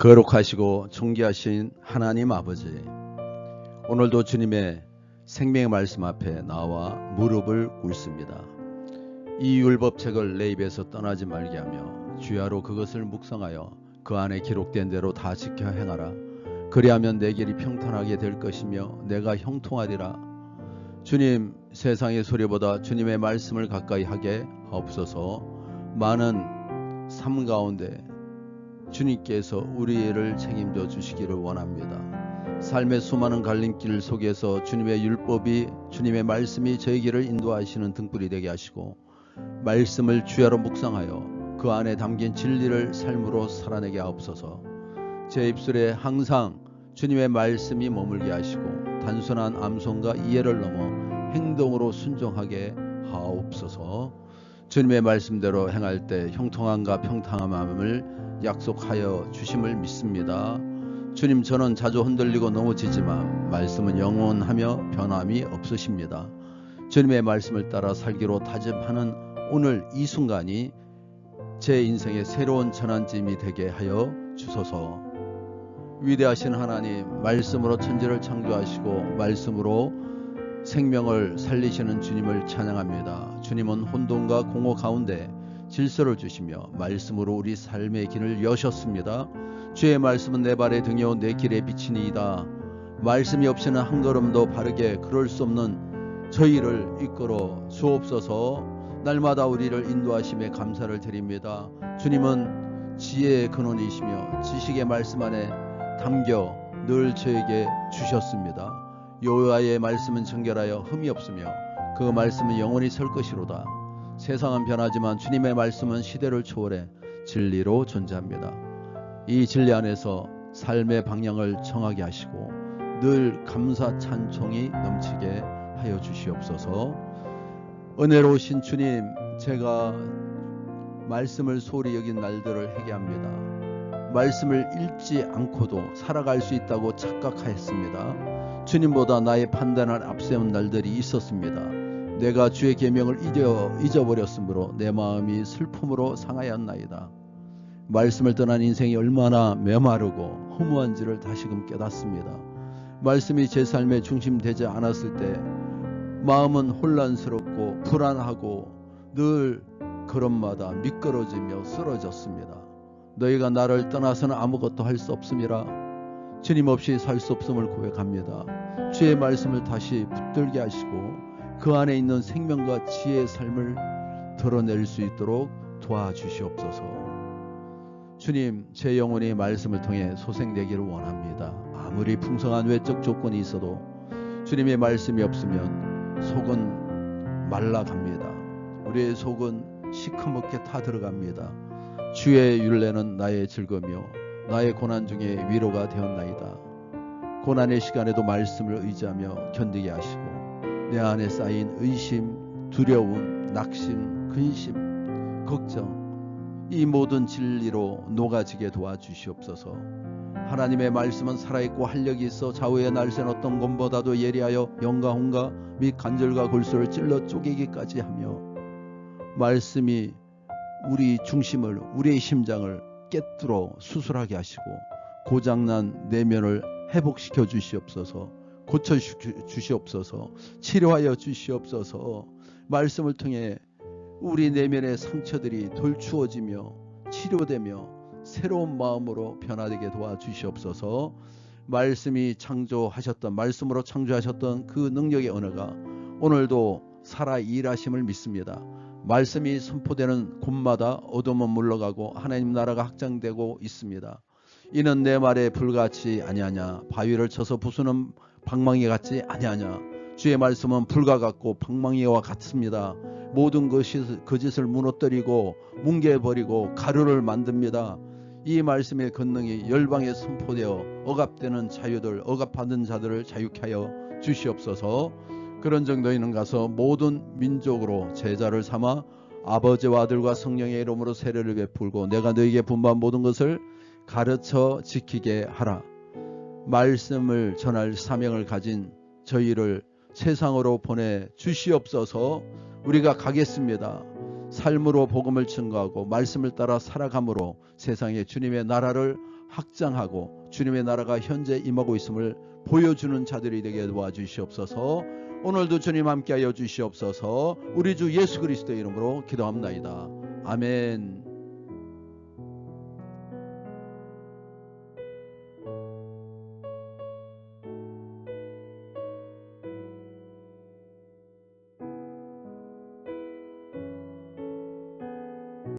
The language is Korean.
거룩하시고 존귀하신 하나님 아버지, 오늘도 주님의 생명의 말씀 앞에 나와 무릎을 꿇습니다. 이 율법책을 내 입에서 떠나지 말게 하며 주야로 그것을 묵상하여 그 안에 기록된 대로 다 지켜 행하라. 그리하면 내 길이 평탄하게 될 것이며 내가 형통하리라. 주님 세상의 소리보다 주님의 말씀을 가까이 하게 하옵소서. 많은 삶 가운데 주님께서 우리를 책임져 주시기를 원합니다. 삶의 수많은 갈림길 속에서 주님의 율법이 주님의 말씀이 저희 길을 인도하시는 등불이 되게 하시고 말씀을 주야로 묵상하여 그 안에 담긴 진리를 삶으로 살아내게 하옵소서. 제 입술에 항상 주님의 말씀이 머물게 하시고 단순한 암송과 이해를 넘어 행동으로 순종하게 하옵소서. 주님의 말씀대로 행할 때 형통함과 평탄함을 약속하여 주심을 믿습니다. 주님 저는 자주 흔들리고 넘어지지만 말씀은 영원하며 변함이 없으십니다. 주님의 말씀을 따라 살기로 다짐하는 오늘 이 순간이 제 인생의 새로운 전환점이 되게 하여 주소서. 위대하신 하나님 말씀으로 천지를 창조하시고 말씀으로 생명을 살리시는 주님을 찬양합니다. 주님은 혼돈과 공허 가운데 질서를 주시며 말씀으로 우리 삶의 길을 여셨습니다. 주의 말씀은 내 발의 등이요 내 길의 빛이니이다. 말씀이 없이는 한 걸음도 바르게 그럴 수 없는 저희를 이끌어 주옵소서. 날마다 우리를 인도하심에 감사를 드립니다. 주님은 지혜의 근원이시며 지식의 말씀 안에 담겨 늘 저에게 주셨습니다. 여호와의 말씀은 정결하여 흠이 없으며 그 말씀은 영원히 설 것이로다. 세상은 변하지만 주님의 말씀은 시대를 초월해 진리로 존재합니다. 이 진리 안에서 삶의 방향을 정하게 하시고 늘 감사 찬송이 넘치게 하여 주시옵소서. 은혜로우신 주님, 제가 말씀을 소홀히 여긴 날들을 회개합니다. 말씀을 읽지 않고도 살아갈 수 있다고 착각하였습니다. 주님보다 나의 판단을 앞세운 날들이 있었습니다. 내가 주의 계명을 잊어, 잊어버렸으므로 내 마음이 슬픔으로 상하였나이다. 말씀을 떠난 인생이 얼마나 메마르고 허무한지를 다시금 깨닫습니다. 말씀이 제 삶의 중심 되지 않았을 때 마음은 혼란스럽고 불안하고 늘 걸음마다 미끄러지며 쓰러졌습니다. 너희가 나를 떠나서는 아무것도 할 수 없음이라 주님 없이 살 수 없음을 고백합니다. 주의 말씀을 다시 붙들게 하시고 그 안에 있는 생명과 지혜의 삶을 드러낼 수 있도록 도와주시옵소서. 주님, 제 영혼이 말씀을 통해 소생되기를 원합니다. 아무리 풍성한 외적 조건이 있어도 주님의 말씀이 없으면 속은 말라갑니다. 우리의 속은 시커멓게 타 들어갑니다. 주의 율례는 나의 즐거며 나의 고난 중에 위로가 되었나이다. 고난의 시간에도 말씀을 의지하며 견디게 하시고 내 안에 쌓인 의심, 두려움, 낙심, 근심, 걱정 이 모든 진리로 녹아지게 도와주시옵소서. 하나님의 말씀은 살아있고 활력이 있어 좌우의 날쌘 어떤 것보다도 예리하여 영과 혼과 및 관절과 골수를 찔러 쪼개기까지 하며 말씀이 우리 중심을 우리의 심장을 깨뚫어 수술하게 하시고 고장난 내면을 회복시켜 주시옵소서 고쳐 주시옵소서 치료하여 주시옵소서 말씀을 통해 우리 내면의 상처들이 돌추어지며 치료되며 새로운 마음으로 변화되게 도와주시옵소서 말씀이 창조하셨던 말씀으로 창조하셨던 그 능력의 언어가 오늘도 살아 일하심을 믿습니다. 말씀이 선포되는 곳마다 어둠은 물러가고 하나님 나라가 확장되고 있습니다. 이는 내 말에 불같이 아니하냐 바위를 쳐서 부수는 방망이 같지 아니하냐 주의 말씀은 불과 같고 방망이와 같습니다. 모든 것이 거짓을 무너뜨리고 뭉개버리고 가루를 만듭니다. 이 말씀의 권능이 열방에 선포되어 억압되는 자유들 억압받은 자들을 자유케 하여 주시옵소서 그런 정도에는 가서 모든 민족으로 제자를 삼아 아버지와 아들과 성령의 이름으로 세례를 베풀고 내가 너에게 분부한 모든 것을 가르쳐 지키게 하라. 말씀을 전할 사명을 가진 저희를 세상으로 보내 주시옵소서 우리가 가겠습니다. 삶으로 복음을 증거하고 말씀을 따라 살아감으로 세상에 주님의 나라를 확장하고 주님의 나라가 현재 임하고 있음을 보여주는 자들이 되게 도와주시옵소서. 오늘도 주님 함께하여 주시옵소서. 우리 주 예수 그리스도의 이름으로 기도합나이다. 아멘.